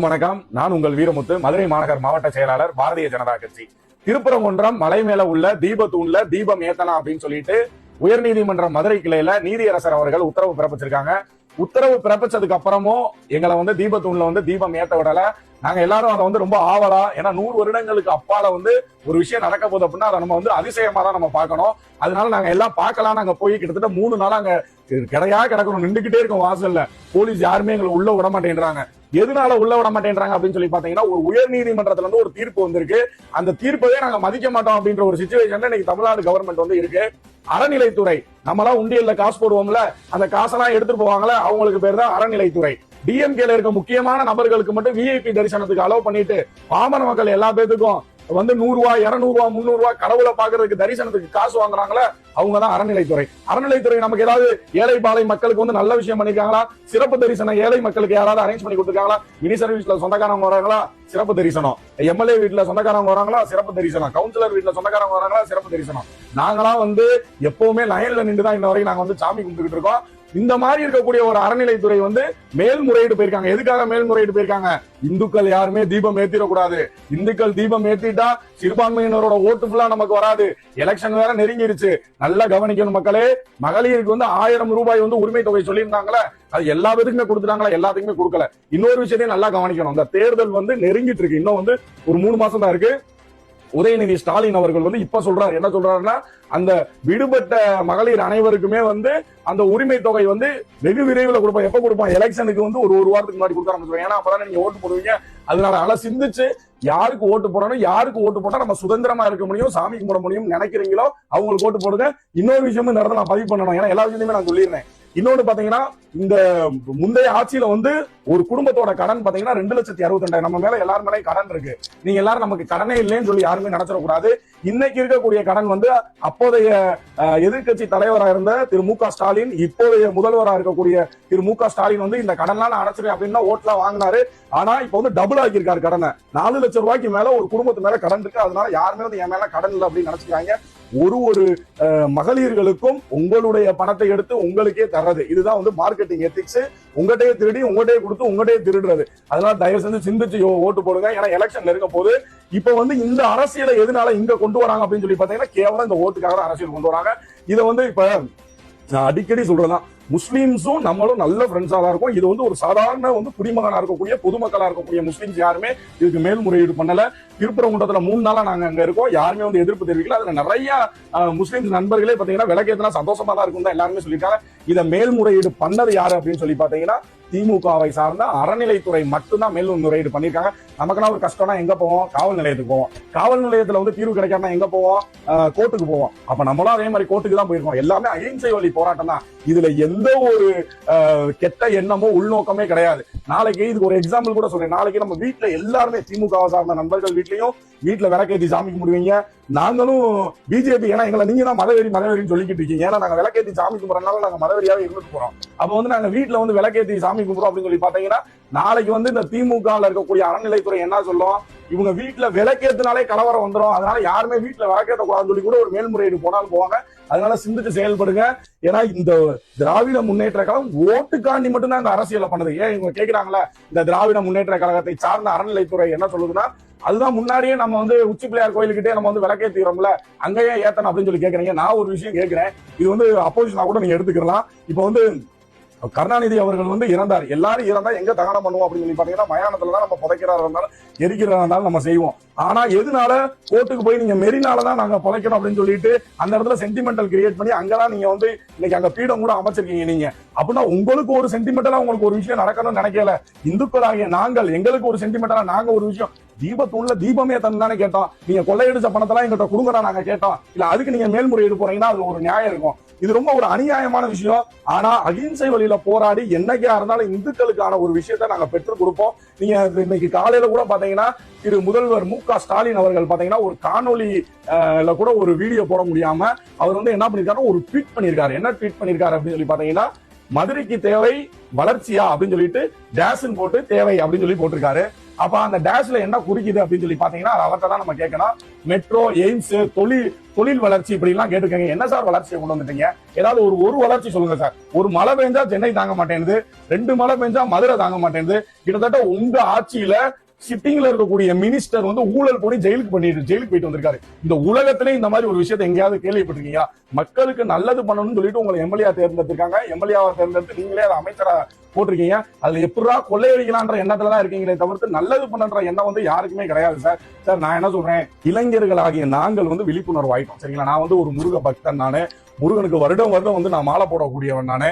வணக்கம். நான் உங்கள் வீரமுத்து மதுரை மாநகர் மாவட்ட செயலாளர் பாரதிய ஜனதா கட்சி. திருப்பரங்குன்றம் மலை மேல உள்ள தீபத்தூண்ல தீபம் ஏத்தலாம் அப்படின்னு சொல்லிட்டு உயர்நீதிமன்ற மதுரை கிளையில நீதியரசர் அவர்கள் உத்தரவு பிறப்பிச்சிருக்காங்க. உத்தரவு பிறப்பிச்சதுக்கு அப்புறமும் எங்களை வந்து தீபத்தூண்ல வந்து தீபம் ஏத்த விடல. நாங்க எல்லாரும் அதை வந்து ரொம்ப ஆவலா ஏன்னா நூறு வருடங்களுக்கு அப்பால வந்து ஒரு விஷயம் நடக்க போகுது அப்படின்னா அதை நம்ம வந்து அதிசயமா தான் நம்ம பார்க்கணும். அதனால நாங்க எல்லாம் பார்க்கலாம் நாங்க போய் கிட்டத்தட்ட மூணு நாள் அங்க கிடையா கிடக்கணும். நின்றுகிட்டே இருக்கோம் வாசல்ல. போலீஸ் யாருமே எங்களை உள்ள விட மாட்டேன்றாங்க. எதனால உள்ள விட மாட்டேன்றாங்க அப்படின்னு சொல்லி பாத்தீங்கன்னா ஒரு உயர் நீதிமன்றத்துல இருந்து ஒரு தீர்ப்பு வந்திருக்கு. அந்த தீர்ப்பவே நாங்க மதிக்க மாட்டோம் அப்படின்ற ஒரு சுச்சுவேஷன்ல இன்னைக்கு தமிழ்நாடு கவர்மெண்ட் வந்து இருக்கு. அறநிலைத்துறை நம்மளாம் உண்டியல்ல காசு போடுவோம்ல அந்த காசெல்லாம் எடுத்துட்டு போவாங்கல்ல அவங்களுக்கு பேர் தான் அறநிலைத்துறை. டிஎம்கேல இருக்க முக்கியமான நபர்களுக்கு மட்டும் விஐபி தரிசனத்துக்கு அலோவ் பண்ணிட்டு பாமர மக்கள் எல்லா பேத்துக்கும் வந்து நூறுரூவா இரநூறுவா முந்நூறுவா கடவுளை பாக்குறதுக்கு தரிசனத்துக்கு காசு வாங்குறாங்களே அவங்க தான் அறநிலைத்துறை. அறநிலைத்துறை நமக்கு ஏதாவது ஏழை பாலை மக்களுக்கு வந்து நல்ல விஷயம் பண்ணிருக்காங்களா? சிறப்பு தரிசனம் ஏழை மக்களுக்கு யாராவது அரேஞ்ச் பண்ணி கொடுத்துருக்காங்களா? மினி சர்வீஸ்ல சொந்தக்காரங்க வராங்களா? சிறப்பு தரிசனம். எம்எல்ஏ வீட்டுல சொந்தக்காரங்க வராங்களா? சிறப்பு தரிசனம். கவுன்சிலர் வீட்டுல சொந்தக்காரங்க வராங்களா? சிறப்பு தரிசனம். நாங்களாம் வந்து எப்பவுமே லைன்ல நின்று தான் இன்ன வரைக்கும் நாங்க வந்து சாமி கும்பிட்டுக்கிட்டு இருக்கோம். இந்த மாதிரி இருக்கக்கூடிய ஒரு அறநிலைத்துறை வந்து மேல்முறையீடு போயிருக்காங்க. எதுக்காக மேல்முறையீடு போயிருக்காங்க? இந்துக்கள் யாருமே தீபம் ஏத்திடக்கூடாது. இந்துக்கள் தீபம் ஏத்திட்டா சிறுபான்மையினரோட ஓட்டு ஃபுல்லா நமக்கு வராது. எலெக்ஷன் வேற நெருங்கிருச்சு. நல்லா கவனிக்கணும் மக்களே. மகளிருக்கு வந்து ஆயிரம் ரூபாய் வந்து உரிமை தொகை சொல்லியிருந்தாங்களே அது எல்லா பேருக்குமே கொடுத்துட்டாங்களா எல்லாத்துக்குமே கொடுக்கல. இன்னொரு விஷயத்தையும் நல்லா கவனிக்கணும். அந்த தேர்தல் வந்து நெருங்கிட்டு இருக்கு. இன்னும் வந்து ஒரு மூணு மாசம் தான் இருக்கு. உதயநிதி ஸ்டாலின் அவர்கள் வந்து இப்ப சொல்றாரு. என்ன சொல்றாருன்னா அந்த விடுபட்ட மகளிர் அனைவருக்குமே வந்து அந்த உரிமை தொகை வந்து வெகு விரைவில் கொடுப்பான் எப்ப கொடுப்பான் எலெக்ஷனுக்கு வந்து ஒரு ஒரு வாரத்துக்கு முன்னாடி கொடுக்க ஆரம்பிச்சிருவோம் ஏன்னா அப்பதான் நீங்க ஓட்டு போடுவீங்க. அதனால நல்லா சிந்திச்சு யாருக்கு ஓட்டு போடணும் யாருக்கு ஓட்டு போட்டா நம்ம சுதந்திரமா இருக்க முடியும் சாமி கும்பிட முடியும் நினைக்கிறீங்களோ அவங்களுக்கு ஓட்டு போடுங்க. இன்னொரு விஷயமும் இந்த இடத்துல நான் பதிவு பண்ணணும். ஏன்னா எல்லா விஷயத்தையுமே நான் சொல்லிடுறேன். இன்னொன்னு பாத்தீங்கன்னா இந்த முந்தைய ஆட்சியில வந்து ஒரு குடும்பத்தோட கடன் பாத்தீங்கன்னா ரெண்டு லட்சத்தி அறுபத்தி ரெண்டாயிரம் நம்ம மேல எல்லாரும் மேலே கடன் இருக்கு. நீங்க எல்லாரும் நமக்கு கடனே இல்லைன்னு சொல்லி யாருமே நடத்தக்கூடாது இன்னைக்கு இருக்கக்கூடிய கடன் வந்து அப்போதைய எதிர்கட்சி தலைவரா இருந்த திரு மு க ஸ்டாலின் இப்போதைய முதல்வரா இருக்கக்கூடிய திரு மு க ஸ்டாலின் வந்து இந்த கடன்லாம் நான் அடைச்சிருக்கேன் அப்படின்னு ஓட்ல வாங்கினாரு. ஆனா இப்ப வந்து டபுள் ஆக்கியிருக்காரு கடனை. நாலு லட்சம் ரூபாய்க்கு மேல ஒரு குடும்பத்து மேல கடன் இருக்கு. அதனால யாருமே வந்து என் மேல கடன் இல்லை அப்படின்னு நினைச்சுக்கிறாங்க. ஒரு ஒரு மகளிர்களுக்கும் உங்களுடைய பணத்தை எடுத்து உங்களுக்கே தர்றது. இதுதான் வந்து மார்க்கெட்டிங் எத்திக்ஸ் உங்கள்கிட்டயே திருடி உங்கள்கிட்டயே கொடுத்து உங்கள்கிட்டயே திருடுறது. அதனால தயவு செஞ்சு சிந்திச்சு ஓட்டு போடுங்க. ஏன்னா எலெக்ஷன் இருக்க போது இப்ப வந்து இந்த அரசியலை எதனால இங்க கொண்டு வராங்க அப்படின்னு சொல்லி பாத்தீங்கன்னா கேவலம் இந்த ஓட்டுக்காக அரசியல் கொண்டு வராங்க. இதை வந்து இப்ப நான் அடிக்கடி சொல்றதுதான் முஸ்லீம்ஸும் நம்மளும் நல்ல ஃப்ரெண்ட்ஸா தான் இருக்கும். இது வந்து ஒரு சாதாரண வந்து குடிமகனா இருக்கக்கூடிய பொதுமக்களா இருக்கக்கூடிய முஸ்லீம்ஸ் யாருமே இதுக்கு மேல்முறையீடு பண்ணல. திருப்பரங்குன்றத்துல மூணு நாளா நாங்க அங்க இருக்கோம். யாருமே வந்து எதிர்ப்பு தெரிவிக்கல. அதுல நிறைய முஸ்லீம்ஸ் நண்பர்களே பாத்தீங்கன்னா விளக்கேத்தினா சந்தோஷமா தான் இருக்கும் தான் எல்லாருமே சொல்லியிருக்காங்க. இதை மேல்முறையீடு பண்ணது யாரு அப்படின்னு சொல்லி பாத்தீங்கன்னா திமுகவை சார்ந்த அறநிலைத்துறை மட்டும்தான் மேல்முறையீடு பண்ணிருக்காங்க நமக்கெல்லாம் ஒரு கஷ்டம்னா எங்க போவோம்? காவல் நிலையத்துக்கு போவோம். காவல் நிலையத்துல வந்து தீர்வு கிடைக்காம எங்க போவோம்? கோர்ட்டுக்கு போவோம். அப்ப நம்மளும் அதே மாதிரி கோர்ட்டுக்கு தான் போயிருக்கோம். எல்லாமே அகிம்சை வழி போராட்டம் தான். இதுல எந்த ஒரு கெட்ட எண்ணமோ உள்நோக்கமே கிடையாது. நாளைக்கு இதுக்கு ஒரு எக்ஸாம்பிள் கூட சொல்றேன். நாளைக்கு நம்ம வீட்டுல எல்லாருமே திமுக சார்ந்த நண்பர்கள் வீட்லயும் வீட்டுல விளக்கேத்தி சாமி கும்பிடுவீங்க. நாங்களும் பிஜேபி ஏன்னா எங்களை நீங்க தான் மதவெறி மதவெறின்னு சொல்லிக்கிட்டு இருக்கீங்க. ஏன்னா நாங்க விளக்கேத்தி சாமி கும்பிடறதுனால நாங்க மதவெறியாவே இருந்துட்டு போறோம். அப்ப வந்து நாங்க வீட்டுல வந்து விளக்கேத்தி சாமி கும்பிடுறோம் அப்படின்னு சொல்லி பாத்தீங்கன்னா நாளைக்கு வந்து இந்த திமுக இருக்கக்கூடிய அறநிலைத்துறை என்ன சொல்லும்? இவங்க வீட்டுல விளக்கேத்தினாலே கலவரம் வந்துடும் அதனால யாருமே வீட்டுல விளக்கேற்ற கூடாதுன்னு சொல்லி கூட ஒரு மேல்முறையீடு போனாலும் போவாங்க. அதனால சிந்திச்சு செயல்படுங்க. ஏன்னா இந்த திராவிட முன்னேற்ற கழகம் ஓட்டுக்காண்டி மட்டும்தான் இந்த அரசியலை பண்ணது. ஏன் இவங்க கேக்குறாங்களா இந்த திராவிட முன்னேற்ற கழகத்தை சார்ந்த அறநிலைத்துறை என்ன சொல்லுதுன்னா அதுதான் முன்னாடியே நம்ம வந்து உச்சி பிள்ளையார் கோயிலுக்கிட்டே நம்ம வந்து விளக்கேத்திக்கிறோம்ல. அங்கேயே ஏத்தணும் அப்படின்னு சொல்லி கேட்கறீங்க நான் ஒரு விஷயம் கேட்கிறேன் இது வந்து அப்போசிஷனா கூட நீங்க எடுத்துக்கலாம் இப்போ வந்து கருணாநிதி அவர்கள் வந்து இறந்தார். எல்லாரும் இறந்தா எங்க தகனம் பண்ணுவோம் அப்படின்னு சொல்லி பாத்தீங்கன்னா மயானத்துல தான் நம்ம புதைக்கிறாரா இருந்தாலும் எரிக்கிறதா இருந்தாலும் நம்ம செய்வோம். ஆனா எதனால கோர்ட்டுக்கு போய் நீங்க மெரினால தான் நாங்க புதைக்கணும் அப்படின்னு சொல்லிட்டு அந்த இடத்துல சென்டிமெண்டல் கிரியேட் பண்ணி அங்கதான் நீங்க வந்து இன்னைக்கு அங்க பீடம் கூட அமைச்சிருக்கீங்க நீங்க. அப்படின்னா உங்களுக்கு ஒரு சென்டிமெண்டலா உங்களுக்கு ஒரு விஷயம் நடக்கணும்னு நினைக்கல. இந்துக்களாகிய நாங்கள் எங்களுக்கு ஒரு சென்டிமெண்டலா நாங்க ஒரு விஷயம். தீபத்தூண்ல தீபமே தந்தானே கேட்டோம். நீங்க கொள்ளையடிச்ச பணத்தெல்லாம் எங்கிட்ட கொடுங்கடா நாங்க கேட்டோம். இல்ல அதுக்கு நீங்க மேல்முறையீடு போறீங்கன்னா அது ஒரு நியாயம் இருக்கும். இது ரொம்ப ஒரு அநியாயமான விஷயம். ஆனா அகிம்சை வழியில போராடி என்னைக்கா இருந்தாலும் இந்துக்களுக்கான ஒரு விஷயத்தை நாங்க பெற்றுக் கொடுப்போம். நீங்க இன்னைக்கு காலையில கூட பாத்தீங்கன்னா திரு முதல்வர் மு க ஸ்டாலின் அவர்கள் பாத்தீங்கன்னா ஒரு காணொலி ல கூட ஒரு வீடியோ போட முடியாம அவர் வந்து என்ன பண்ணிருக்காரு ஒரு ட்வீட் பண்ணிருக்காரு. என்ன ட்வீட் பண்ணிருக்காரு அப்படின்னு சொல்லி பாத்தீங்கன்னா மதுரைக்கு தேவை வளர்ச்சியா அப்படின்னு சொல்லிட்டு டேஷன் போட்டு தேவை அப்படின்னு சொல்லி போட்டிருக்காரு. அப்ப அந்த டேஷ்ல என்ன குறிக்குது அப்படின்னு சொல்லி பாத்தீங்கன்னா அது அவர்கிட்ட தான் நம்ம கேட்கணும். மெட்ரோ எய்ம்ஸ் தொழில் தொழில் வளர்ச்சி இப்படி எல்லாம் கேட்டுக்கங்க என்ன சார் வளர்ச்சியை கொண்டு வந்துட்டீங்க? ஏதாவது ஒரு ஒரு வளர்ச்சி சொல்லுங்க சார். ஒரு மழை பெஞ்சா சென்னை தாங்க மாட்டேங்குது. ரெண்டு மழை பெஞ்சா மதுரை தாங்க மாட்டேங்குது. கிட்டத்தட்ட உங்க ஆட்சியில சிட்டிங்ல இருக்கக்கூடிய மினிஸ்டர் வந்து ஊழல் போய் ஜெயிலுக்கு பண்ணிட்டு ஜெயிலுக்கு போயிட்டு வந்திருக்காரு. இந்த உலகத்திலே இந்த மாதிரி ஒரு விஷயத்தை எங்கேயாவது கேள்விப்பட்டிருக்கீங்க மக்களுக்கு நல்லது பண்ணணும்னு சொல்லிட்டு உங்களை எம்எல்ஏ தேர்ந்தெடுத்திருக்காங்க. எம்எல்ஏவை தேர்ந்தெடுத்து நீங்களே அதை அமைச்சரா போட்டிருக்கீங்க. அதுல எப்படா கொள்ளையடிக்கலான்ற எண்ணத்துல தான் இருக்கீங்களே தவிர்த்து நல்லது பண்ணுன்ற எண்ணம் வந்து யாருக்குமே கிடையாது சார். சார் நான் என்ன சொல்றேன்? இளைஞர்களாகிய நாங்கள் வந்து விழிப்புணர்வு ஆயிட்டோம் சரிங்களா? நான் வந்து ஒரு முருக பக்தன் நானு. முருகனுக்கு வருடம் வருடம் வந்து நான் மாலை போடக்கூடியவன் நானு.